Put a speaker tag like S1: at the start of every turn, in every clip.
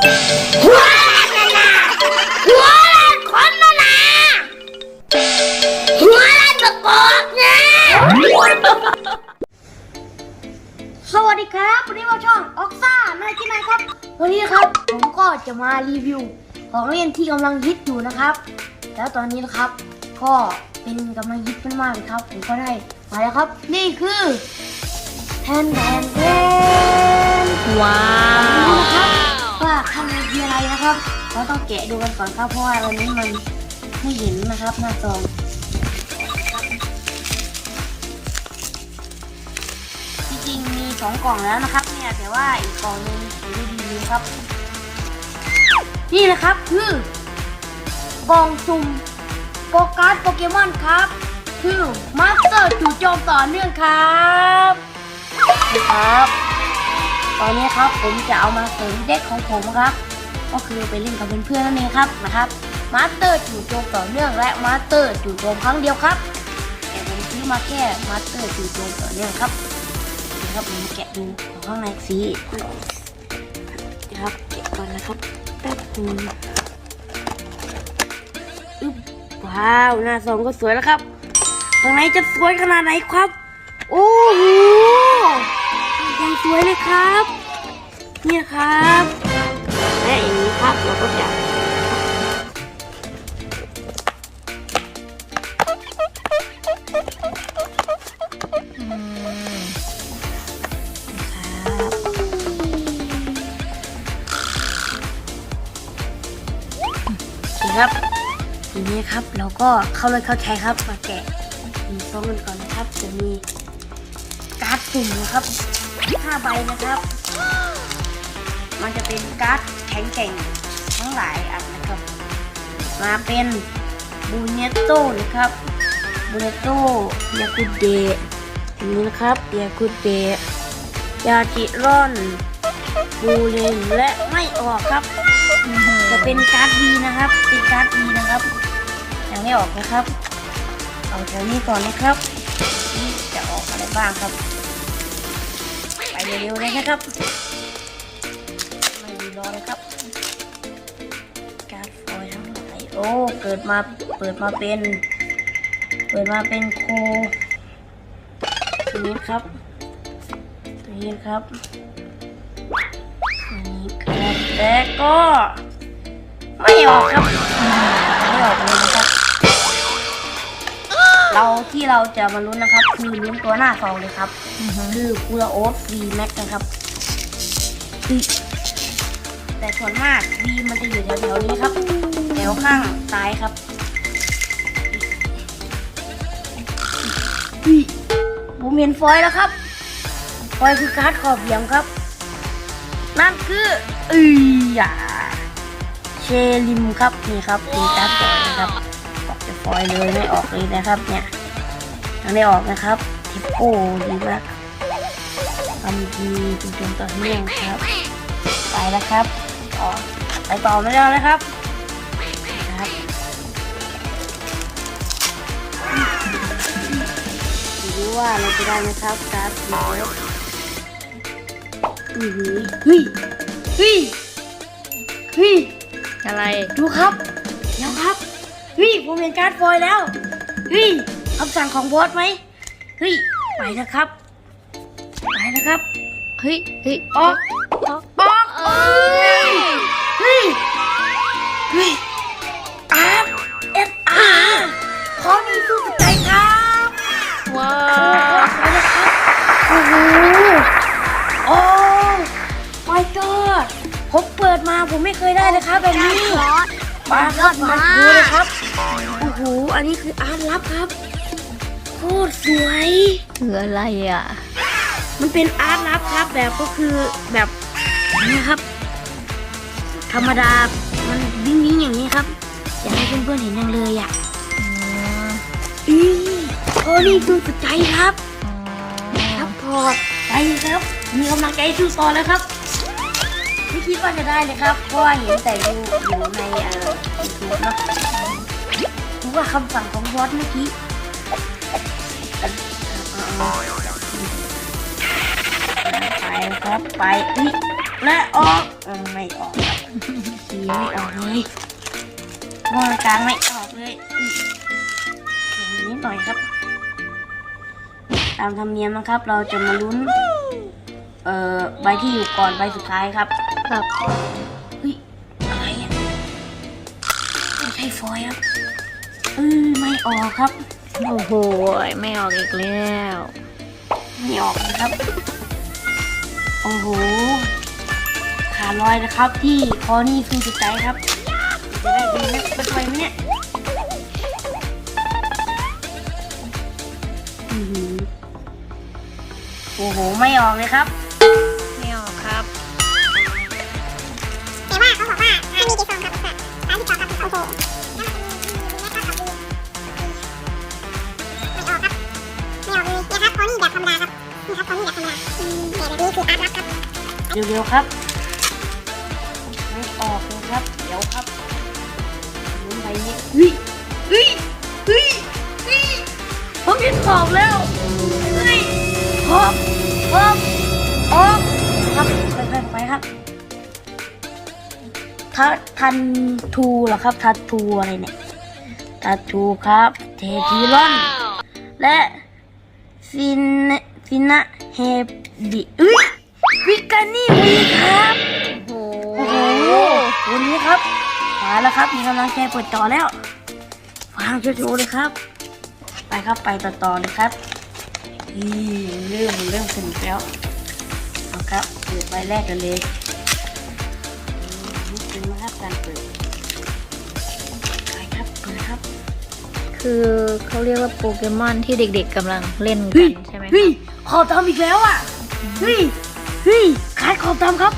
S1: หัวนั่นน่ะหัวล้านคนนั่นน่ะหัวล้านตะกอกเนี่ยสวัสดีครับ วันนี้มาช่องออกซ่านายที่ไหนครับ วันนี้นะครับ ผมก็จะมารีวิว ของเล่นที่กำลังฮิตอยู่นะครับ แล้วตอนนี้นะครับ ก็เป็นกำลังฮิตมากๆเลยครับ ผมก็ได้มาแล้วครับ นี่คือแทนแทนแทน
S2: ว้า
S1: ดู
S2: ว
S1: นะครับว่า ข้างในมีอะไรนะครับ เราต้องแกะดูกันก่อนครับ เพราะว่าวันนี้มันไม่เห็นนะครับหน้าซองจริงๆมีสองกล่องแล้วนะครับเนี่ยแต่ว่าอีกกล่องหนึงอยู่ดีๆครับ นี่นะครับคือกล่องสุ่มโปการ์ดโปเกมอนครับ คือมาสเตอร์จู่โจมต่อเนื่องครับนะครับ ตอนนี้ครับผมจะเอามาเสริมเด็กของผมครับ ก็คือไปเล่นกับเพื่อนๆนั่นเองครับนะครับมาสเตอร์จู่โจมต่อเนื่องและมาสเตอร์จู่โจมครั้งเดียวครับแต่ผมซื้อมาแค่มาสเตอร์จู่โจมต่อเนื่องครับนี่ครับผมแกะดูของข้างในสีนะครับแกะก่อนนะครับแป๊บนึงอึ๊บว้าวหน้าซองก็สวยแล้วครับข้างในจะสวยขนาดไหนครับ โอ้โห ยังสวยเลยครับ เนี่ยครับและอย่างนี้ครับเราก็จะโอเคครับทีนี้ครับเราก็เข้าเลยเข้าใช้ครับมาแกะมีซองกันก่อนนะครับจะมีการ์ดสุ่มนะครับ 5ใบนะครับ มันจะเป็นการ์ดแข็งแกร่งทั้งหลายอันนะครับ มาเป็นบูเนโต้นะครับบูเนโต้ยากุเดะอย่างนี้นะครับยากุเดะยาจิรอนบูเลนและไม่ออกครับ จะเป็นการ์ดดีนะครับ เป็นการ์ดดีนะครับยังไม่ออกนะครับ เอาแถวนี้ก่อนนะครับนี่จะออกอะไรบ้างครับ เร็วๆเลยนะครับ ไม่รีรอเลยครับ การฟอยทั้งหลายโอ้เกิดมาเปิดมาเป็น เปิดมาเป็นโคตัวนี้ครับตัวนี้ครับตัวนี้ครับแต่ก็ ไม่ออกครับ ไม่ออกเลย เราที่เราจะมาลุ้นนะครับ คือลุ้นตัวหน้าซองเลยครับ คือคูลาโอสวีแม็กนะครับ แต่ส่วนมากวีมันจะอยู่แถวๆนี้ครับ แถวข้างซ้ายครับอุ๊ยผมเห็นฟอยแล้วครับ ฟอยคือการ์ดขอบเหลี่ยมครับ นั่นคืออือเชลิมครับนี่ครับมีการ์ดฟอยนะครับ ออกจากฟอยเลยไม่ออกเลยนะครับ เนี่ยยังไม่ออกนะครับทิปโก้ดีมากทำดีจนจนต่อเนื่องครับ ไปแล้วครับต่อไปต่อไม่ได้แล้วครับครับดูว่าเราจะได้ไหมครับการ์ดน้อยอื้อหือเฮ้ยเฮ้ยเฮ้ย
S2: อะไร
S1: ดูครับเดี๋ยวครับ เฮ้ยผมเห็นการ์ดฟอยแล้วเฮ้ยคำสั่งของบอสไหมเฮ้ยไปนะครับไปนะครับ
S2: เฮ้ยเฮ้ย
S1: ออกออกออกเอ้ยเฮ้ยเฮ้ยอาร์เอสอาร์ขอมีสู้กับใจครับ
S2: ว้าวไปนะครับ
S1: โอ้โหโอ้ my god ผมเปิดมาผมไม่เคยได้เลยครับแบบนี้มาครับมาดูเลยครับ หอันนี้คืออาร์ตลับครับ โคตรสวย
S2: คืออะไรอะ
S1: มันเป็นอาร์ตลับครับ แบบก็คือแบบนี้ครับ ธรรมดา มันวิ่งวิ่งๆอย่างนี้ครับ อยากให้เพื่อนๆเห็นยังเลยอะอีโอ้นี่ดูสุดใจครับครับพอไปครับ มีกำลังใจสู้ต่อแล้วครับไม่คิดว่าจะได้เลยครับ เพราะว่าเห็นแต่ดูอยู่ในเอ่อยูทูบเนาะ รู้ว่าคำสั่งของบอสเมื่อกี้เอาๆไปครับไปอุ๊ยและออกอืมไม่ออกครับขี่ไม่ออกเลยมองกลางไม่ออกเลยอืมอย่างนี้หน่อยครับ ตามธรรมเนียมนะครับ เราจะมาลุ้น เอ่อใบที่อยู่ก่อนใบสุดท้ายครับ
S2: ครับ
S1: เฮ้ยอะไรอะไม่ใช่ฟอยล์ครับ เออไม่ออกครับ
S2: โอ้โห ไม่ออกอีกแล้ว
S1: ไม่ออกนะครับ โอ้โห ขาลอยนะครับที่คอนี่สู้จิตใจครับ จะได้ดูนะเป็นไฟไหมเนี่ยอื้อหือโอ้โห ไม่ออกเลยครับ
S3: เร็ว
S1: ๆครับไม่ออกเลยครับ เดี๋ยวครับลุ้นไปนี้เฮ้ยเฮ้ยเฮ้ยเฮ้ยผมเห็นขอบแล้วเฮ้ยขอบขอบออกครับค่อยๆไปครับทัทันทูเหรอครับ ทันทูอะไรเนี่ย ทันทูครับ เททีรอน และฟินฟินะเฮบิเอ้ย วิกานี่วีครับ
S2: โอ้
S1: โอ้
S2: โห
S1: โหวันนี้ครับมาแล้วครับ มีกำลังใจเปิดต่อแล้วฟังชัวร์ๆเลยครับ ไปครับไปต่อต่อเลยครับนี่เรื่องเรื่องสนุกแล้วเอาครับเปิดใบแรกกันเลยนี่เป็นนะครับการเปิดไปครับเปิดครับ
S2: คือเขาเรียกว่าโปเกมอนที่เด็กๆกำลังเล่น
S1: เฮ้
S2: กั
S1: ย
S2: นใช่ไหมค
S1: เฮ้
S2: รั
S1: ย
S2: บ
S1: ขอบตามอีกแล้วอะเฮ้ย เฮ้ยขายขอบตามครับ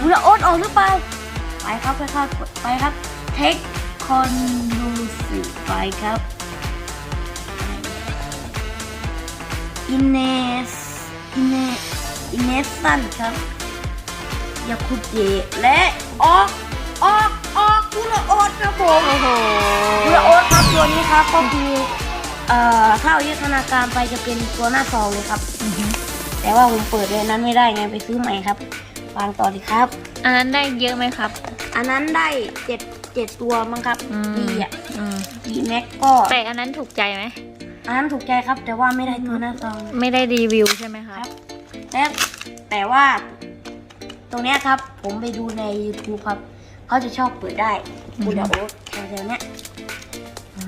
S1: มูลโอ๊ตออกหรือเปล่า ไปครับไปครับไปครับเทคคอนดูสิไปครับอินเนสอินเนอินเนสสันครับยาคุเจและออกออกออกมูลโอ๊ตครับผม
S2: โอ้โห
S1: มูลโอ๊ตครับตัวนี้ครับก็คือเอ่อถ้าเอายุทธนาการไปจะเป็นตัวหน้าซองเลยครับ
S2: อือฮึ
S1: แต่ว่าผมเปิดเลยนั้นไม่ได้ไงไปซื้อใหม่ครับวางต่อดีครับ
S2: อันนั้นได้เยอะไหมครับ
S1: อันนั้นได้เจ็ดเจ็ดตัวมั้งครับ
S2: อืม
S1: ดีอะ
S2: อืม
S1: ดีแม็กก็
S2: แต่อันนั้นถูกใจไหม
S1: อันนั้นถูกใจครับ แต่ว่าไม่ได้ตัวหน้าซอง
S2: ไม่ได้รีวิวใช่ไหมค
S1: ค
S2: รั
S1: รับบแต่แต่ว่า ตรงเนี้ยครับ ผมไปดูใน YouTube ครับ เขาจะชอบเปิดได้
S2: อืม
S1: บูดาโอ๊ตแถวๆเนี้ย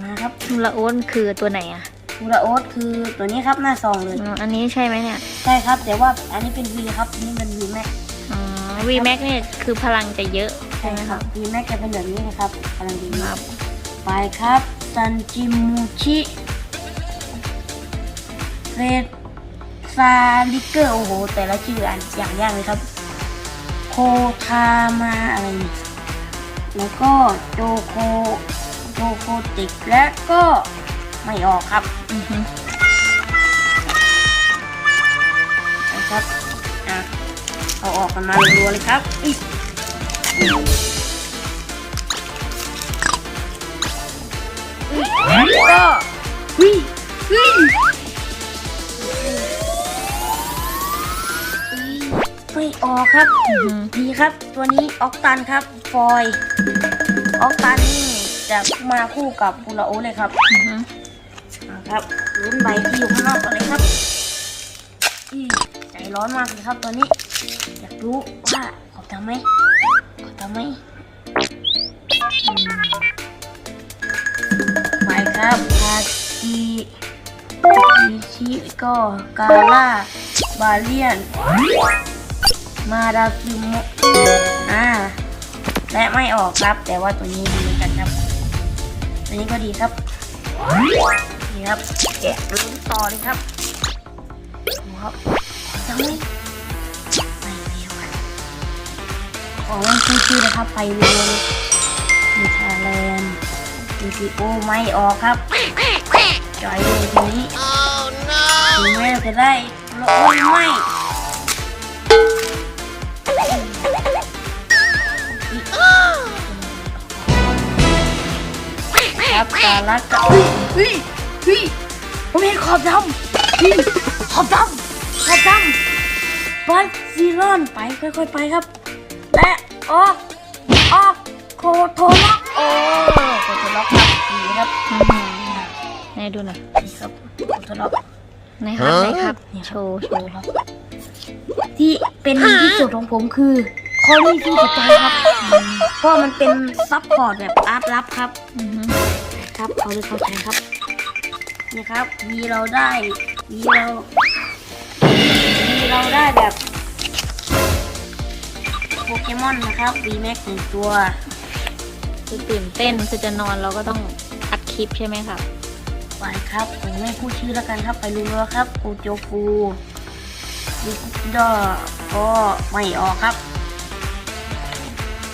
S1: มาครับ
S2: มูลาโอนคือตัวไหนอะ
S1: บูดาโอ๊ตคือตัวนี้ครับหน้าซองเลย
S2: อืมอันนี้ใช่ไหมเนี่ย
S1: ใช่ครับ แต่ว่าอันนี้เป็นวีครับอันนี่เป็นวีแม็ก
S2: อ๋อวีแม็กเนี่ยคือพลังจะเยอะใช่ไหมครับ
S1: วีแม็กจะเป็นแบบนี้นะครับกำลังดี
S2: ครับ
S1: ไปครับซันจิมูชิเรดซาลิเกอร์โอ้โห แต่ละชื่ออ่านอย่างยากเลยครับ โคทามาอะไรนี่แล้วก็โจโคโจโคติกและก็ ไม่ออกครับ
S2: อือฮึ
S1: นะครับอะเอาออกกันมารัวๆเลยครับอิ๊ะแล้วก็วิวิไม่ออกครับดีครับ ตัวนี้ออกตันครับ ฟอย ออกตันนี่จะมาคู่กับปูราโอเลยครับ ครับลุ้นใบที่อยู่ข้างนอกก่อนเลยครับอีใจร้อนมากเลยครับตัวนี้ อยากรู้ว่าขอบทำไหมขอบทำไหมอืมไปครับคาคีมิชิก็กาล่าบาเลียน มาดาซิโมอ่าและไม่ออกครับ แต่ว่าตัวนี้ดีเหมือนกันครับ ตัวนี้ก็ดีครับ นี่ครับแกะลุ้นต่อเลยครับดูครับจังเลยไปเร็วกันขอเล่ชื่อๆนะครับไปเร็วมีทาแลนดีซีโอไม่ออกครับจอยเลยทีนี้ถึงแม้จะได้โลอ้ยไม่ครับกาลักกะ เฮ้ยเฮ้ยผมเห็นขอบดำเฮ้ยขอบดำขอบดำบัสซีรอนไปค่อยๆไปครับ และออกออกโคโทล็อกโอ้โคโทล็อกครับดีครับ
S2: อื้อหือไหนดูหน่อย
S1: นี่ครับโคโทล็อก
S2: ไหนครับไหนครับ
S1: เนี่ย
S2: โชว์โชว์
S1: ที่เป็นดีที่สุดของผมคือคอนี่ที่สุดใจครับเพราะมันเป็นซับพอร์ตแบบอาร์ตลับครับ
S2: อือหือ
S1: ครับเอาเลยเข้าใจครับ นี่ครับมีเราได้มีเรามีเราได้แบบโปเกมอนนะครับ V Max หนึ่งตัว
S2: คือตื่นเต้นคือจะนอนเราก็ต้องอัดคลิปใช่ไหมครับ
S1: ไปครับผมไม่พูดชื่อแล้วกันครับไปรู้แล้วครับโอโจฟูดิดอก็ไม่ออกครับ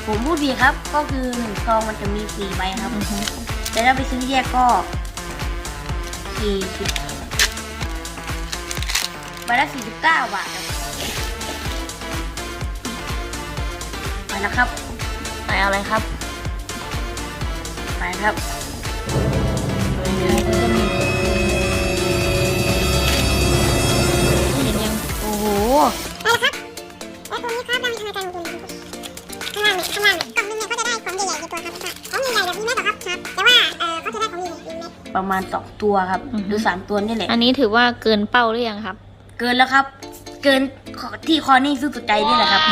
S1: ผมพูดดีครับก็คือหนึ่งซองมันจะมีสี่ใบครับ
S2: อือหือ
S1: แต่ถ้าไปซื้อแยกก็ สี่สิบใบละสี่สิบเก้าบาทครับ ไปแล้วครับไปเอาอะไรครับ ไปครับ
S2: เห็นยัง
S1: โอ้โห
S3: ไปแล้วครับและตัวนี้ครับเรามีทางการลงทุนข้างล่างนี่ข้างล่างนี่กล่องนึงเนี่ยก็จะได้ของใหญ่ๆในตัวครับของใหญ่ๆแบบนี้ไหมเหรอครับครับแต่ว่าเออเขาจะได้ของใหญ่ๆในเม็ด
S1: ประมาณสองตัวครับหรือสามตัวนี่แหละ
S2: อันนี้ถือว่าเกินเป้าหรือยังครับ
S1: เกินแล้วครับ เกินที่คอนี่สู้สุดใจนี่แหละครับ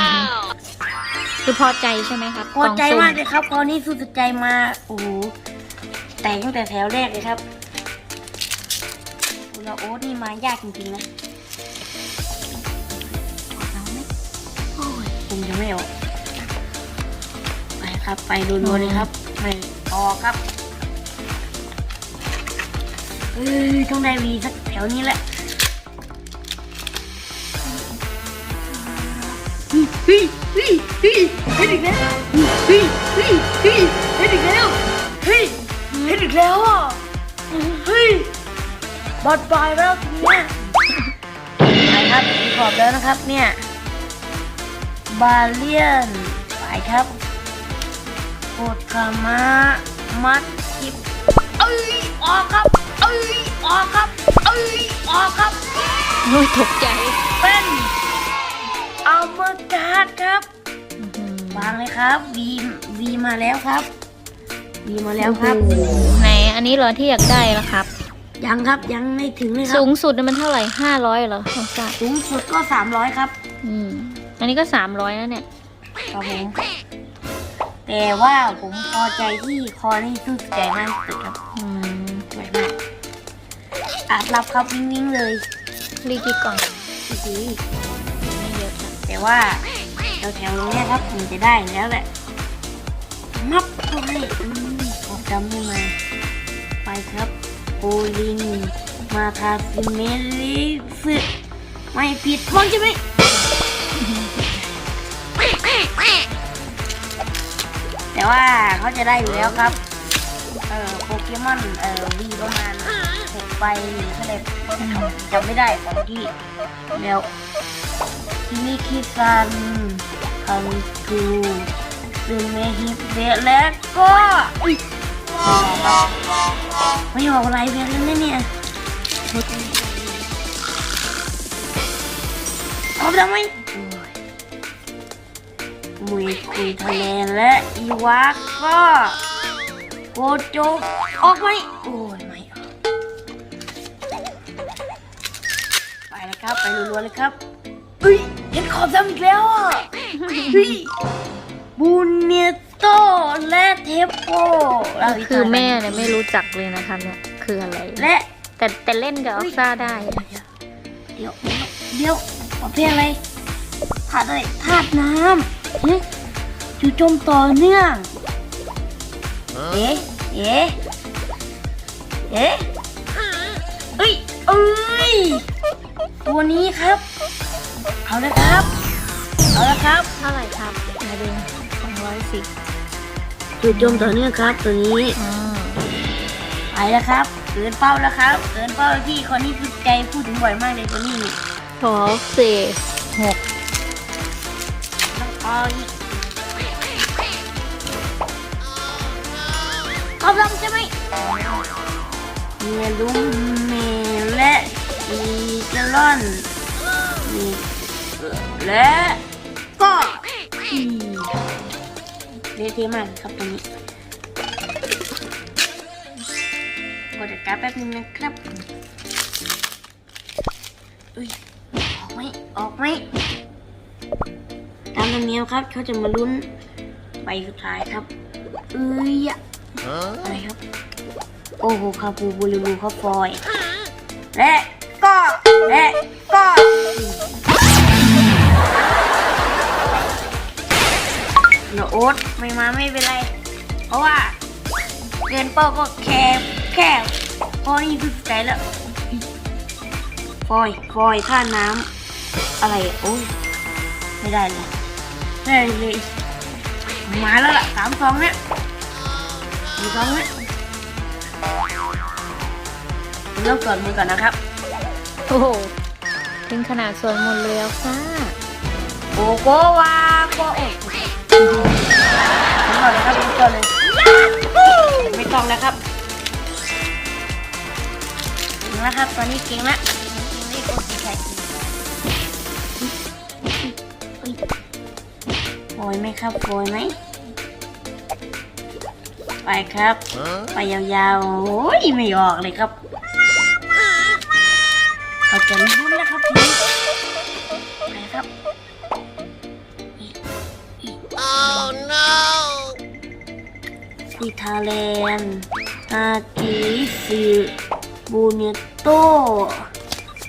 S2: คือพอใจใช่ไหมครับ
S1: พอใจ
S2: ล่งสุ่
S1: มากเลยครับคอนี่สู้สุดใจมาโอ้โหแต่ตั้งแต่แถวแรกเลยครับเราโอ๊ตนี่มายากจริงๆนะออกแล้วไหมโอ้ยผมจะไม่ออกไปครับ ไปรัวๆเลยครับไม่ออกครับเอ้ยต้องได้วีสักแถวนี้แหละเฮ้ยเฮ้ยเฮ้ยเฮ้ยเฮ้ยอีกแล้วเฮ้ยเฮ้ยเฮ้ยเฮ้ยอีกแล้วเฮ้ยเฮ้ยอีกแล้วอะเฮ้ยบอดปลายแล้วทีนี้ไปครับขอบแล้วนะครับเนี่ยบาเลียนไปครับโคตรคามะมัดจิบเอ้ยออกครับ เอ้ยออกครับ เอ้ยออกครับ
S2: โอ้ยตกใจ
S1: เป็นอัลเมอร์การ์ดครับ
S2: อื้อหือ
S1: วางเลยครับวีวีมาแล้วครับวีมาแล้วครับ
S2: ไหนอันนี้เหรอที่อยากได้แล้วครับ
S1: ยังครับยังไม่ถึงเลยครั
S2: สู
S1: บ
S2: งสุดเนี่ยมันเท่าไหร่ห้าร้อยเหรอของจ้า
S1: สูงสุดก็สามร้อยครับ
S2: อืมอันนี้ก็สามร้อยแล้วเนี่ย
S1: ครับผมแต่ว่าผมพอใจที่คอนี่สู้ใจมากที่สุดครับ
S2: อืม
S1: สวยมาก อาจรับครับวิ่งๆเลย
S2: รีกีก่อง
S1: โอ้โห
S2: ไม่เยอะ
S1: แต่ว่าแถวๆตรงนี้ครับผมจะได้แล้วแหละมับเข้าให้ออกจำไม่มา ไปครับโอลินมาทาซิเมลิสึไม่ผิดพ้นใช่ไหมแต่ว่าเขาจะได้อยู่แล้วครับ เออโเกมอนเอ่อวีประมาณหกใบหรือเท่าไหร่จำไม่ได้ของที่แล้วคิมิคิซันคันทูซึเมฮิเดะและก็ไม่ออกอะไรเพียงนั้นเนี่ยเอาไปทำไมมุยคุยทะเลและอีวาก็ โกโจออกไหมโอ้ยไม่ออกไปเลยครับ ไปรัวๆเลยครับเฮ้ยเห็นขอบดำอีกแล้วอะเฮ้ยบูเนโตและเทปโปเราก
S2: คือแม่เนี่ยไม่รู้จักเลยนะคะเนี่ยคืออะไร
S1: และ
S2: แต่แต่เล่นกับออฟซ่าได้
S1: เดี๋ยวเดี๋ยวประเภทอะไรธาตุอะไรธาตุน้ำหึจู่โจมต่อเนื่อง เอ๊ะเอ๊ะเอ๊ะเอ้ยเอ้ยตัวนี้ครับ เอาละครับ เอาละครับ
S2: เท่าไหร่ครับมาดูสองร้อยสิบ
S1: จุดจมต่อเนื่องครับตัวนี้ไปแล้วครับเกินเป้าแล้วครับเกินเป้าที่คนนี้คือใจพูดถึงบ่อยมากเลยตัวนี้
S2: สองสี่หก
S1: ต้องเอาอีก อบลำใช่ไหมเมีลุงเมและอีเจลอนมีและก็อีเละเทะมากครับตรงนี้กดจัดการแป๊บนึงนะครับอุ้ยออกไหมออกไหมตามธรรมเนียมครับเขาจะมาลุ้นใบสุดท้ายครับเอ้ย อะไรครับ โอ้โหคาปูบูริบูครับฟอยและก็และก็เดี๋ยวโอ๊ตไม่มาไม่เป็นไร เพราะว่าเกินเป้าก็แค่แค่พอนี่คือใจแล้วฟอยฟอยท่าน้ำอะไรโอ้ยไม่ได้เลยไม่ได้เลยมาแล้วล่ะสามสองเนี่ย มสองเนี่ยผมเริ่มกดมือก่อนนะครับ
S2: โอ้โหถึงขนาดสวดมนต์เลยแล้วค่ะ
S1: โกโกวาโกเอกผมก่อนนะครับผมก่อนเลยไม่ต้องแล้วครับเก่งแล้วครับ ตอนนี้เก่งแล้วเก่งไม่โกสีไข่โอยไหมครับโอยไหม ไปครับ ไปยาวๆ โอ้ยไม่ออกเลยครับเขาจะลุ้นแล้วครับทีนี้ไปครับอิตาเลนอากิสิบูเนโต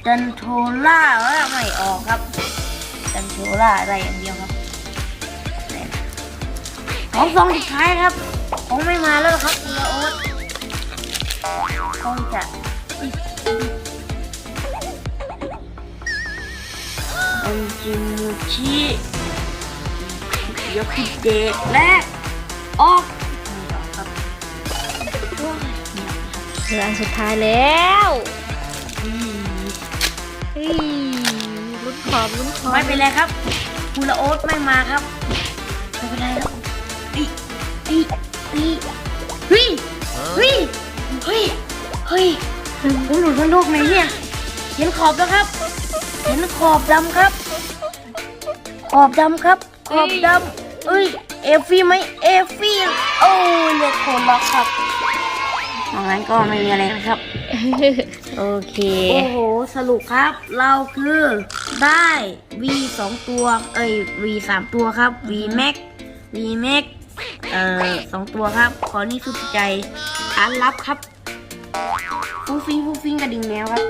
S1: ดันโทล่าเอ้ยไม่ออกครับ ดันโทล่าอะไรอย่างเดียวครับเนี่ยของสองสุดท้ายครับ คงไม่มาแล้วครับคุณโอ๊ตคงจะอันจิมุชิยกิเดะและออกไม่ออกครับโอ้ยไม่ออกครับ
S2: เหลืออันสุดท้ายแล้ว
S1: อืม
S2: อีลุ้นขอบลุ้นขอบ
S1: ไม่เป็นไรครับคุณละโอ๊ตไม่มาครับ เฮ้ยผมหลุดมาโลกไหนเนี่ย เห็นขอบแล้วครับ เห็นขอบดำครับ ขอบดำครับ ขอบดำเอ้ย เอฟฟี่ไหมเอฟฟี่ โอ้ยเลือกคนล็อกครับตรงนั้นก็ไม่มีอะไรนะครับ
S2: โอเค
S1: โอ้โห สรุปครับ เราคือได้ V สองตัว เอ้ย V สามตัวครับ V Max V Max เอ่อสองตัวครับ ขอนี่สุดใจอันรับครับ ฟูฟิงฟูฟิงกระดิ่งแมวครับ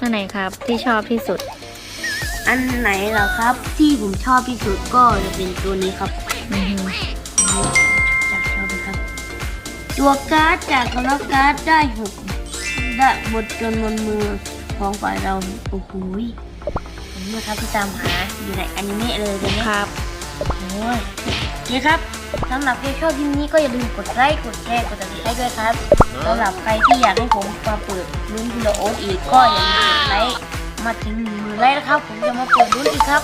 S2: อันไหนครับที่ชอบที่สุด
S1: อันไหนเหรอครับ ที่ผมชอบที่สุดก็จะเป็นตัวนี้ครับ
S2: อือหือ
S1: จากชอบไหมครับ ตัวการ์ดจากสำนักการ์ดได้หกได้บทจนบนมือของฝ่ายเราโอ้โหยผมนี่ครับที่ตามหาอยู่ในอนิเมะเลยเดี๋ยวนี้
S2: ครับ
S1: โอ้ยโอเคครับ สำหรับใครชอบคลิปนี้ก็อย่าลืมกดไลค์กดแชร์กดติดตามด้วยครับสำหรับใครที่อยากให้ผมมาเปิดลุ้นพิโลโอตอีกก็อย่าลืมกดไลค์มาถึงหนึ่งหมื่นไลค์นะครับ ผมจะมาเปิดลุ้นอีกครับ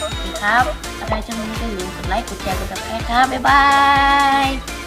S1: โอเคครับอะไรจะมีก็อย่าลืมกดไลค์กดแชร์กดติดตามครับบ๊ายบาย